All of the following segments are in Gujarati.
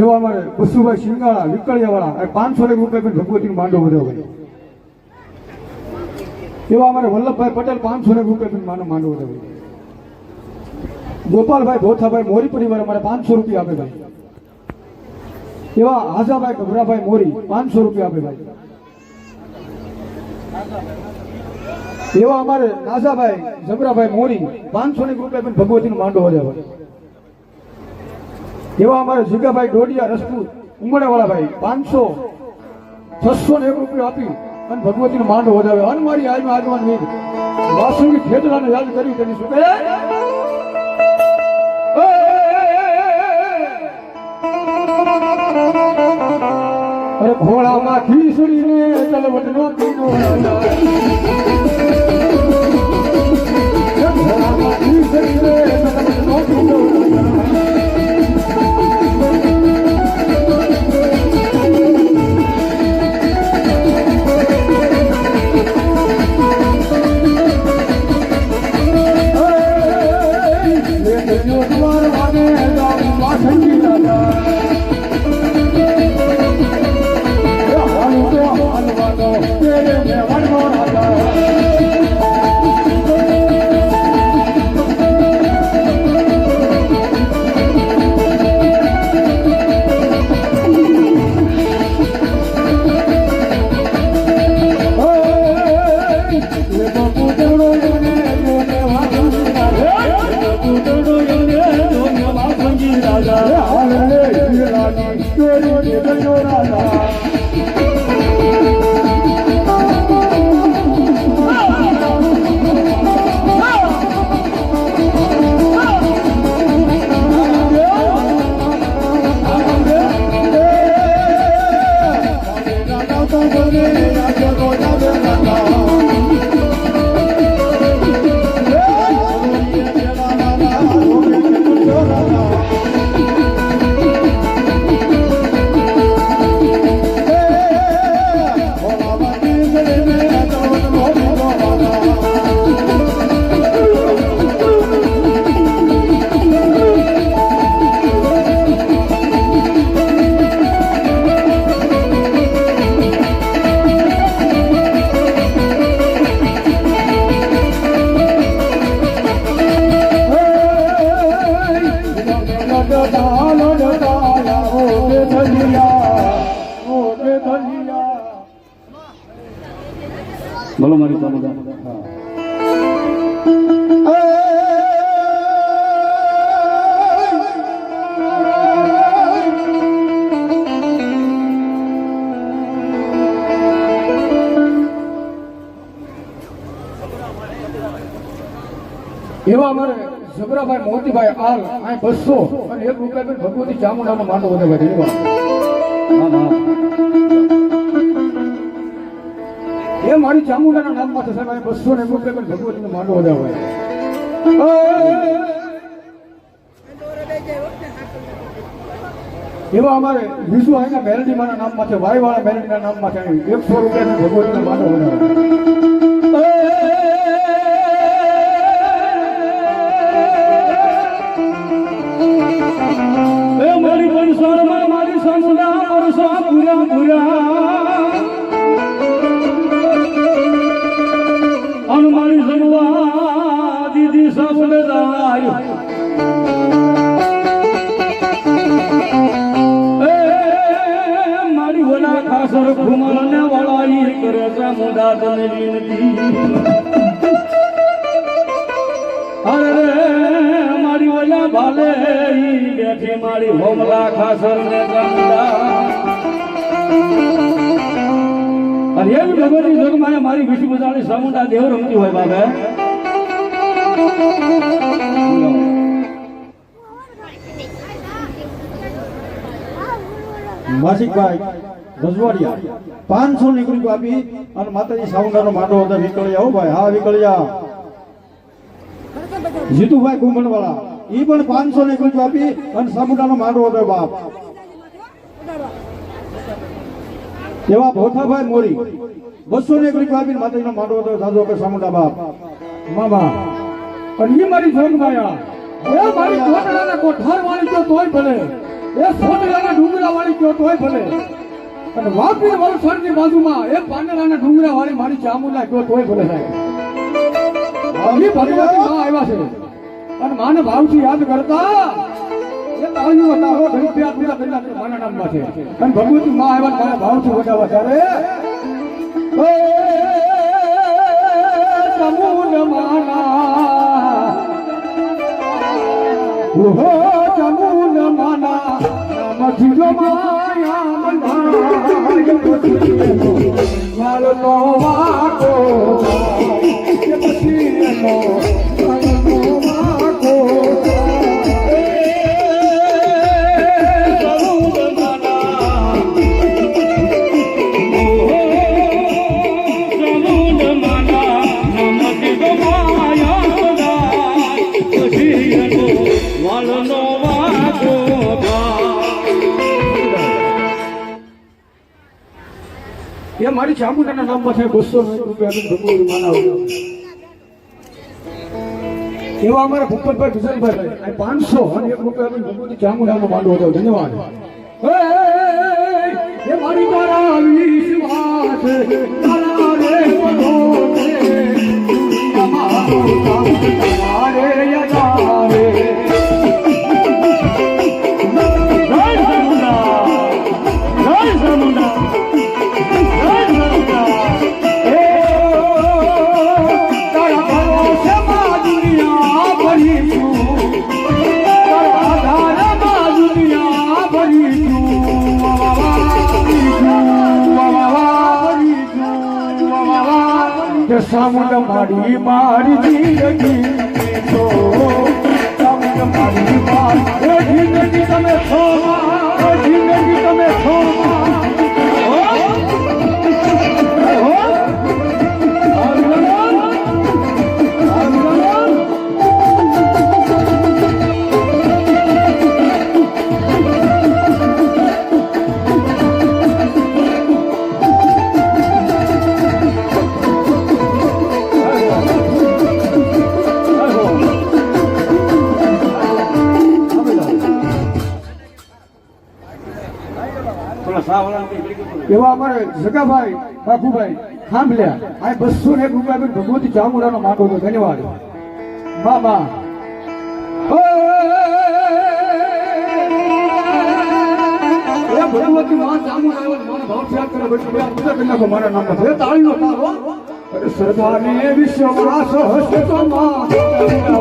એવા અમારે બસુભાઈ સિંગાળા વિકળિયાવાળા પાંચસો એક રૂપિયા ભગવતીનો માંડો વધ્યો ભાઈ. એવા અમારે વલ્લભભાઈ પટેલ પાંચસો એક રૂપિયા પણ માંડો વધ્યો ભાઈ. ગોપાલભાઈ ભોથાભાઈ મોરી પરિવાર અમારે પાંચસો રૂપિયા આપે ભાઈ. એવા હાજાભાઈ ગભરાભાઈ મોરી પાંચસો રૂપિયા આપે ભાઈ. એવા અમારે નાઝાભાઈ જબરાભાઈ મોરી પાંચસો ને રૂપિયા ભગવતીનો માંડો વધ્યો ભાઈ. એવા અમારે જીગાભાઈ ડોડિયા રસપૂત ઉમરાવાળાભાઈ પાંચસો, છસો ને એક રૂપિયા આપી અને ભગવતીનો માંડો વધાવે અનમારી આજમાં આગમન નહીં વાસુકી ખેતરાને યાદ કરી તેની શું અરે ઘોડામાં ખીસડીને તલવટનો પીનો ઘોડામાં ખીસડીને તલવટનો પીનો 对我的温柔大大。એવા અમારે જબરાભાઈ મોતીભાઈ આલ આ બસો અને એક રૂપિયા ભગવતી ચામુંડાનો માંડો વધે ભાઈ એવા એ મારી ચામુંડાના નામમાં છે સાહેબ આ બસો ને એક રૂપિયા ભગવતીનો માંડો વધે હોય એવા અમારે વિશુ આઈના મેલડી માના નામમાં છે વાયવાળા મેલડીના નામમાં છે એકસો રૂપિયા ભગવતીનો માંડો વધે મારી વિષ્ણુ બજારની સામુંડા દેવ રમતી હોય બાબે માસિકભાઈ, રજવાડિયા. પાંચસો ની ગ્રુપ આપી અને માતાજી સાઉન્ડાનો માટો હતો, વિકળિયા. હો ભાઈ, હા, વિકળિયા. જીતુભાઈ કુંભણવાળા એ પણ પાંચસો ની ગ્રુપ આપી અને સામુંડાનો માટો હતો બાપ. એવા ભોથાભાઈ મોરી બસો ને રૂપિયા આપીને માતાજીનો માંડવો હતો સાધુ કે સામુંડા બાપ મામા, પણ એ મારી જોગમાયા એ મારી કોટડાના કોઠાર વાળી કયો તોય ભલે. એ સોનેરાના ડુંગરા વાળી કયો તોય ભલે. અને વાપી વલસાડની બાજુમાં એ પાંદડાના ડુંગરા વાળી મારી ચામુંડા કયો તોય ભલે સાહેબ. ભગવતી માં આવ્યા છે. અને માને ભાવથી યાદ કરતા તાળીઓ તારો ઘડી પ્યાર પૂરા કરી નાખે મારા નામમાં છે અને ભગવતી માં આવ્યા ને મારા ભાવથી વગાડવા ત્યારે એ ચામુંડ માના ઓહો ચામુંડ માના નામથી જો માયા મનાય નો વાકો પછી એનો મારી ચામુંડાના નામમાં છે બસો રૂપિયા એવા અમારા ભૂપતભાઈ કિશનભાઈ પાંચસો અને એક રૂપિયા ભગવતી ચામુંડાનો માંડવો હતો. ધન્યવાદ. એ મારી તારા વિશ્વાસ તારા રે સામુંડ મારી મારી જિંદગી. તો સામુંડ મારી મારી જિંદગી. તમે છો જિંદગી તમે છો. એવા અમારે જગાભાઈ, બાપુભાઈ, ખાંભલ્યા. આ બસો ને એક રૂપિયા ભગવતી ચામુડાનો માટો હતો. ધન્યવાદ. બાબા. ભગવતી માં ચામુડા મારા ભાવ ત્યાગ કરે મારા તારો અરે સરદારને વિશ્વમાં સહસ્તમાં જય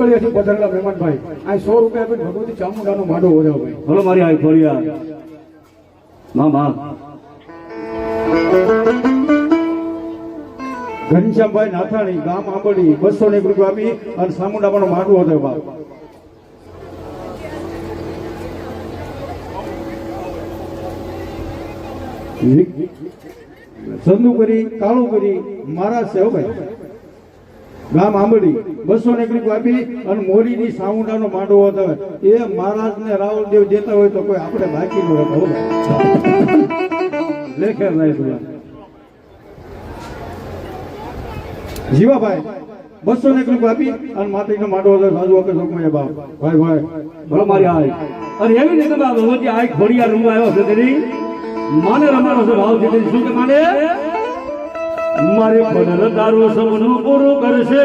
લક્ષ્મણભાઈ છીએ પધારેલા મહેમાનભાઈ આ સો રૂપિયા આપીને ભગવતી ચામુંડાનો માંડો ઓજાવ ભાઈ. બોલો મારી હાઈ ખોડિયા માં માં ઘનશ્યામભાઈ નાથાણી ગામ આંબડી બસો ને એક રૂપિયા આપી અને સામુંડાનો માંડવો હતો બાપ. કાળુ કરી મારા સેવ ભાઈ ગામ આંબડી બસો ને એક આપી અને મોરીની સામુંડાનો માંડવો હતો એ મહારાજને રાવલદેવ દેતા હોય તો કોઈ આપણે બાકી ન રહેતા નહીં જીવાભાઈ, બસો ને એક આપી અને માતાજીનો હતો સાધુ વખત લોકમાં બાપ. ભાઈ ભાઈ, ભલો મારી આઈ. અને એવી રીતે બાપ ભગવતી આઈ ખોડિયા રૂમ આવ્યો છે તેની. માને રમાડો છે ભાવ છે શું કે માને? મારે પનર તારું સપનું પૂરું કરશે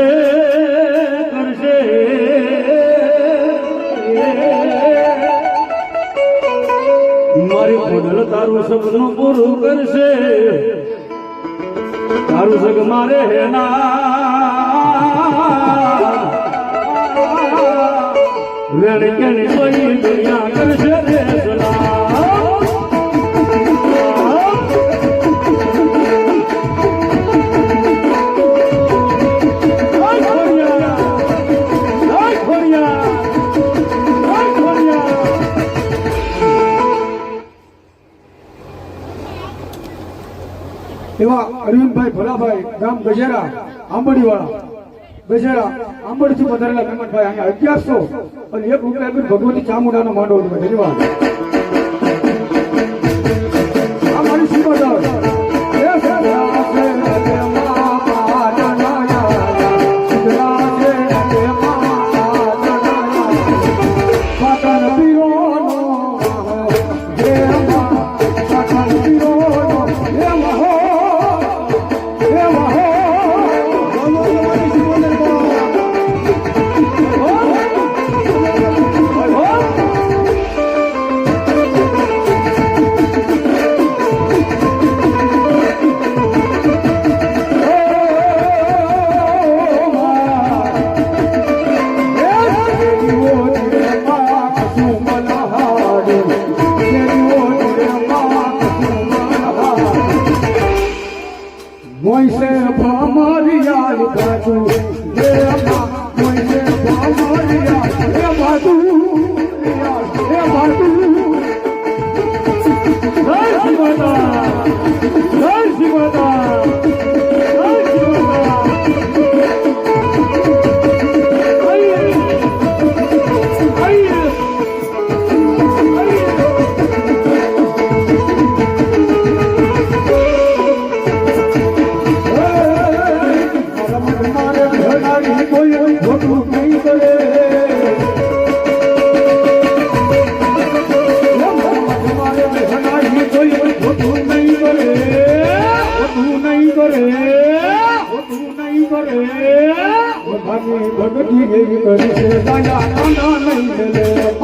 કરશે. મારી પનર તારું સપનું પૂરું કરશે. તારું સગ મારે હેના વેણ કેણી દુનિયા કરશે એવા અરવિંદભાઈ ભલાભાઈ, ગામ ગજેરા, આંબડીવાળા. ગજેરા, આંબડથી પધારેલા મહેમાનભાઈ, અહીંયા અગિયારસો અને એક રૂપિયા ભગવતી ચામુંડાનો માંડવો ધન્યવાદ શ્રી માતા ભગતી દેવી કરી છે દાદા નહીં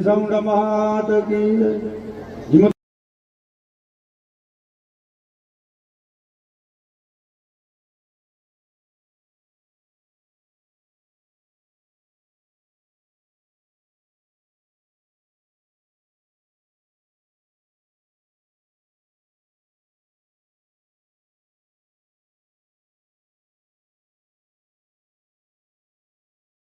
સાઉન્ડ મહાદ કી.